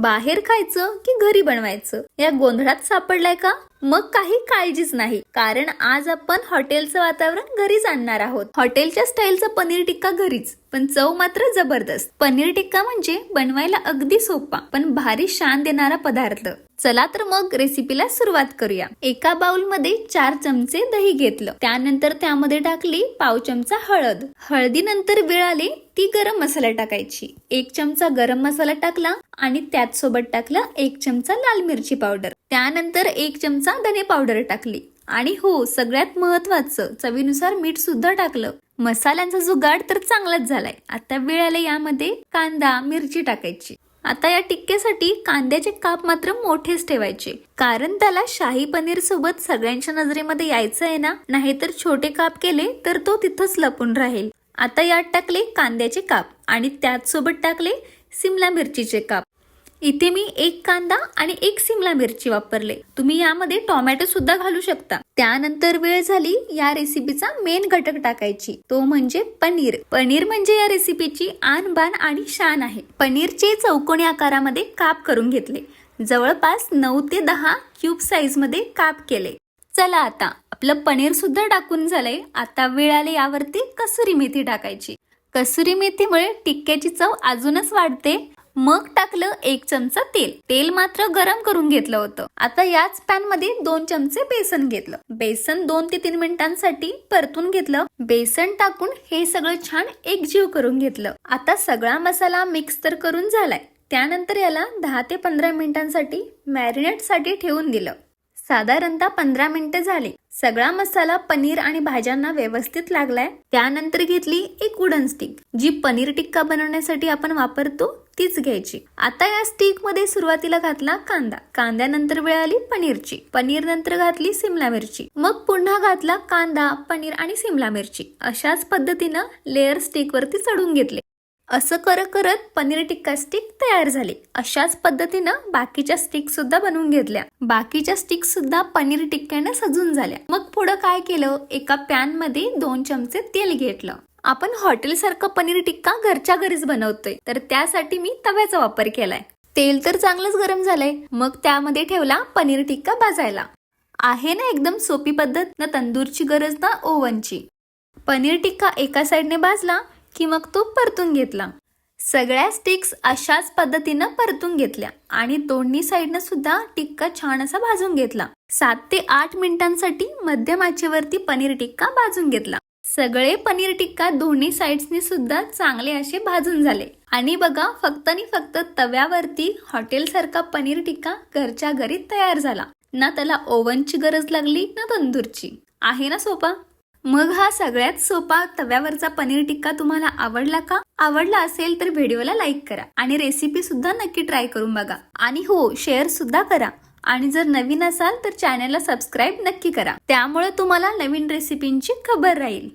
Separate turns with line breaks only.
बाहेर खायचं की घरी बनवायचं? या गोंधळात सापडलाय का? मग काही काळजीच नाही. कारण आज आपण हॉटेलचं वातावरण घरीच आणणार आहोत. हॉटेलच्या स्टाईलचं पनीर टिक्का घरीच. पण चव मात्र जबरदस्त. पनीर टिक्का म्हणजे बनवायला अगदी सोपा पण भारी शान देणारा पदार्थ. चला तर मग रेसिपीला सुरुवात करूया. एका बाउलमध्ये चार चमचे दही घेतलं. त्यानंतर त्यामध्ये टाकली पाव चमचा हळद. हळदीनंतर वेळ आली ती गरम मसाला टाकायची. एक चमचा गरम मसाला टाकला आणि त्यात सोबत टाकला एक चमचा लाल मिरची पावडर. त्यानंतर एक चमचा धने पावडर टाकली. आणि हो सगळ्यात महत्वाचं चवीनुसार मीठ सुद्धा टाकलं. मसाल्यांचा जुगाड तर चांगलाच झालाय. आता वेळ आले यामध्ये कांदा मिरची टाकायची. आता या टिक्क्यासाठी कांद्याचे काप मात्र मोठेच ठेवायचे. कारण त्याला शाही पनीर सोबत सगळ्यांच्या नजरेमध्ये यायचं आहे ना नाहीतर छोटे काप केले तर तो तिथंच लपून राहील. आता यात टाकले कांद्याचे काप आणि त्याच सोबत टाकले सिमला मिरचीचे काप. इथे मी एक कांदा आणि एक सिमला मिरची वापरले. तुम्ही यामध्ये टोमॅटो सुद्धा घालू शकता. त्यानंतर वेळ झाली या रेसिपीचा मेन घटक टाकायची. तो म्हणजे पनीर. पनीर म्हणजे या रेसिपीची आन बान आणि शान आहे. पनीरचे चौकोनी आकारामध्ये काप करून घेतले. जवळपास नऊ ते दहा क्यूब साईजमध्ये काप केले. चला आता आपलं पनीर सुद्धा टाकून झालंय. आता वेळ आली यावरती कसुरी मेथी टाकायची. कसुरी मेथीमुळे टिक्क्याची चव अजूनच वाढते. मग टाकलं एक चमचा तेल. तेल मात्र गरम करून घेतलं होतं. आता याच पॅनमध्ये दोन चमचे बेसन घेतलं. बेसन दोन ते तीन मिनिटांसाठी परतून घेतलं. बेसन टाकून हे सगळं छान एकजीव करून घेतलं. आता सगळा मसाला मिक्स तर करून झालाय. त्यानंतर याला दहा ते पंधरा मिनिटांसाठी मॅरिनेटसाठी ठेवून दिलं. साधारणतः पंधरा मिनिटं झाली. सगळा मसाला पनीर आणि भाज्यांना व्यवस्थित लागलाय. त्यानंतर घेतली एक वुडन स्टिक जी पनीर टिक्का बनवण्यासाठी आपण वापरतो. तीच घ्यायची. आता या स्टिकमध्ये सुरुवातीला घातला कांदा. कांद्यानंतर वेळ आली पनीरची. पनीर नंतर घातली सिमला मिरची. मग पुन्हा घातला कांदा पनीर आणि सिमला मिरची. अशाच पद्धतीनं लेअर स्टिक वरती चढून घेतले. असं करत करत पनीर टिक्का स्टिक तयार झाली. अशाच पद्धतीनं बाकीच्या स्टिक सुद्धा बनवून घेतल्या. बाकीच्या स्टिक सुद्धा पनीर टिक्क्याने सजून झाल्या. मग पुढं काय केलं? एका पॅनमध्ये दोन चमचे तेल घेतलं. आपण हॉटेलसारखं पनीर टिक्का घरच्या घरीच बनवतोय. तर त्यासाठी मी तव्याचा वापर केलाय. तेल तर चांगलंच गरम झालंय. मग त्यामध्ये ठेवला पनीर टिक्का भाजायला. आहे ना एकदम सोपी पद्धत? ना तंदूरची गरज ना ओव्हनची. पनीर टिक्का एका साईडने भाजला की मग तो परतून घेतला. सगळ्या स्टिक्स अशाच पद्धतीनं परतून घेतल्या आणि दोन्ही साईडनं सुद्धा टिक्का छान असा भाजून घेतला. सात ते आठ मिनिटांसाठी मध्यम आचेवरती पनीर टिक्का भाजून घेतला. सगळे पनीर टिक्का दोन्ही साईड्सनी सुद्धा चांगले असे भाजून झाले. आणि बघा फक्त आणि फक्त तव्यावरती हॉटेलसारखा पनीर टिक्का घरच्या घरी तयार झाला. ना त्याला ओव्हनची गरज लागली ना तंदूरची. आहे ना सोपा? मग हा सगळ्यात सोपा तव्यावरचा पनीर टिक्का तुम्हाला आवडला का? आवडला असेल तर व्हिडिओला लाईक करा. आणि रेसिपी सुद्धा नक्की ट्राय करून बघा. आणि हो शेअर सुद्धा करा. आणि जर नवीन असाल तर चॅनलला सबस्क्राईब नक्की करा. त्यामुळे तुम्हाला नवीन रेसिपींची खबर राहील.